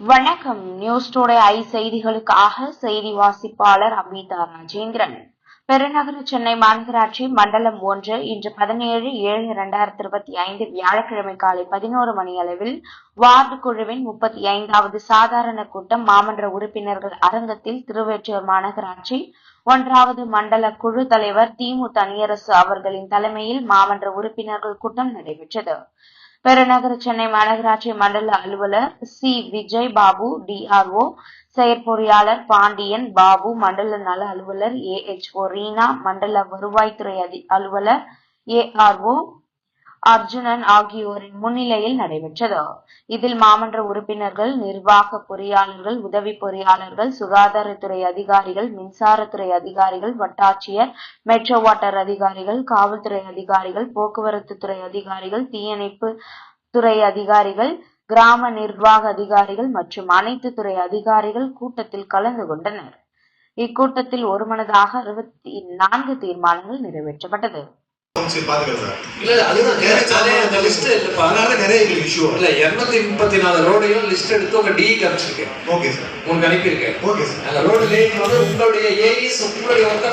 வணக்கம். News today I செய்திகளுக்காக செய்தி வாசிப்பாளர் அமிதா ராஜேந்திரன். பெருநகர சென்னை மாநகராட்சி மண்டலம் ஒன்று இன்று பதினேழு ஏழு இரண்டாயிரத்தி இருபத்தி ஐந்து வியாழக்கிழமை காலை பதினோரு மணி அளவில் வார்டு குழுவின் முப்பத்தி ஐந்தாவது சாதாரண கூட்டம் மாமன்ற உறுப்பினர்கள் அரங்கத்தில் திருவெற்றியூர் மாநகராட்சி ஒன்றாவது மண்டல குழு தலைவர் திமு தனியரசு அவர்களின் தலைமையில் மாமன்ற உறுப்பினர்கள் கூட்டம் நடைபெற்றது. பெருநகர சென்னை மாநகராட்சி மண்டல அலுவலர் சி. விஜய் பாபு டிஆர்ஓ செயற்பொறியாளர் பாண்டியன் பாபு மண்டல நல அலுவலர் ஏஎச்ஓ ரீனா மண்டல வருவாய்த்துறை அதி- அலுவலர் ஏஆர்ஓ அர்ஜுனன் ஆகியோரின் முன்னிலையில் நடைபெற்றது. இதில் மாமன்ற உறுப்பினர்கள் நிர்வாக பொறியாளர்கள் உதவி பொறியாளர்கள் சுகாதாரத்துறை அதிகாரிகள் மின்சாரத்துறை அதிகாரிகள் வட்டாட்சியர் மெட்ரோ வாட்டர் அதிகாரிகள் காவல்துறை அதிகாரிகள் போக்குவரத்து துறை அதிகாரிகள் தீயணைப்பு துறை அதிகாரிகள் கிராம நிர்வாக அதிகாரிகள் மற்றும் அனைத்து துறை அதிகாரிகள் கூட்டத்தில் கலந்து கொண்டனர். இக்கூட்டத்தில் ஒருமனதாக அறுபத்தி நான்கு தீர்மானங்கள் நிறைவேற்றப்பட்டது. முப்பத்தி நாலு ரோடையும் லிஸ்ட் எடுத்து உங்க அனுப்பிச்சிருக்கேன். ஓகே சார் உங்களுக்கு அனுப்பியிருக்கேன். ஓகே சார் அந்த ரோடு உங்களுடைய ஏஇஸ் உங்களுடைய